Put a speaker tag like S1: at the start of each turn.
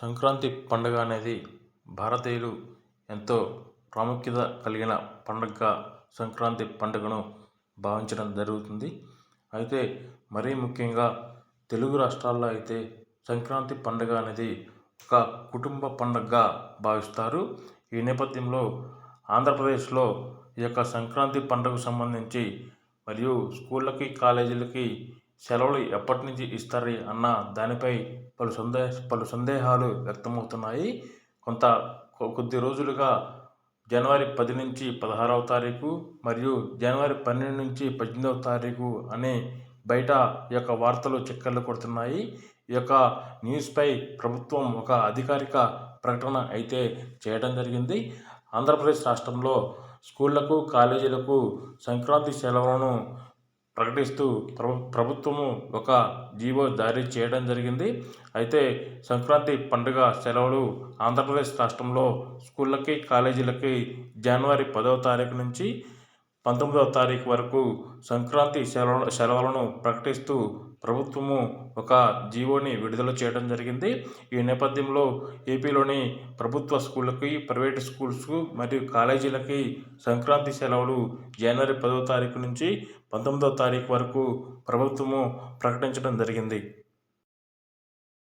S1: సంక్రాంతి పండుగ అనేది భారతీయులు ఎంతో ప్రాముఖ్యత కలిగిన పండుగగా సంక్రాంతి పండుగను భావించడం జరుగుతుంది. అయితే మరీ ముఖ్యంగా తెలుగు రాష్ట్రాల్లో అయితే సంక్రాంతి పండుగ అనేది ఒక కుటుంబ పండుగగా భావిస్తారు. ఈ నేపథ్యంలో ఆంధ్రప్రదేశ్లో ఈ యొక్క సంక్రాంతి పండుగకు సంబంధించి మరియు స్కూళ్ళకి కాలేజీలకి సెలవులు ఎప్పటి నుంచి ఇస్తారు అన్న దానిపై పలు సందే పలు సందేహాలు వ్యక్తమవుతున్నాయి. కొంత కొ- కొద్ది రోజులుగా జనవరి పది నుంచి పదహారవ తారీఖు మరియు జనవరి పన్నెండు నుంచి పద్దెనిమిదవ తారీఖు అనే బయట ఈ యొక్క వార్తలు చక్కర్లు కొడుతున్నాయి. ఈ యొక్క న్యూస్పై ప్రభుత్వం ఒక అధికారిక ప్రకటన అయితే చేయడం జరిగింది. ఆంధ్రప్రదేశ్ రాష్ట్రంలో స్కూళ్ళకు కాలేజీలకు సంక్రాంతి సెలవులను ప్రకటిస్తూ ప్రభు ప్రభుత్వము ఒక జీవో జారీ చేయడం జరిగింది. అయితే సంక్రాంతి పండుగ సెలవులు ఆంధ్రప్రదేశ్ రాష్ట్రంలో స్కూళ్ళకి కాలేజీలకి జనవరి పదవ తారీఖు నుంచి పంతొమ్మిదవ తారీఖు వరకు సంక్రాంతి సెలవు సెలవులను ప్రకటిస్తూ ప్రభుత్వము ఒక జీవోని విడుదల చేయడం జరిగింది. ఈ నేపథ్యంలో ఏపీలోని ప్రభుత్వ స్కూళ్ళకి ప్రైవేట్ స్కూల్స్ మరియు కాలేజీలకి సంక్రాంతి సెలవులు జనవరి పదవ తారీఖు నుంచి పంతొమ్మిదవ తారీఖు వరకు ప్రభుత్వము ప్రకటించడం జరిగింది.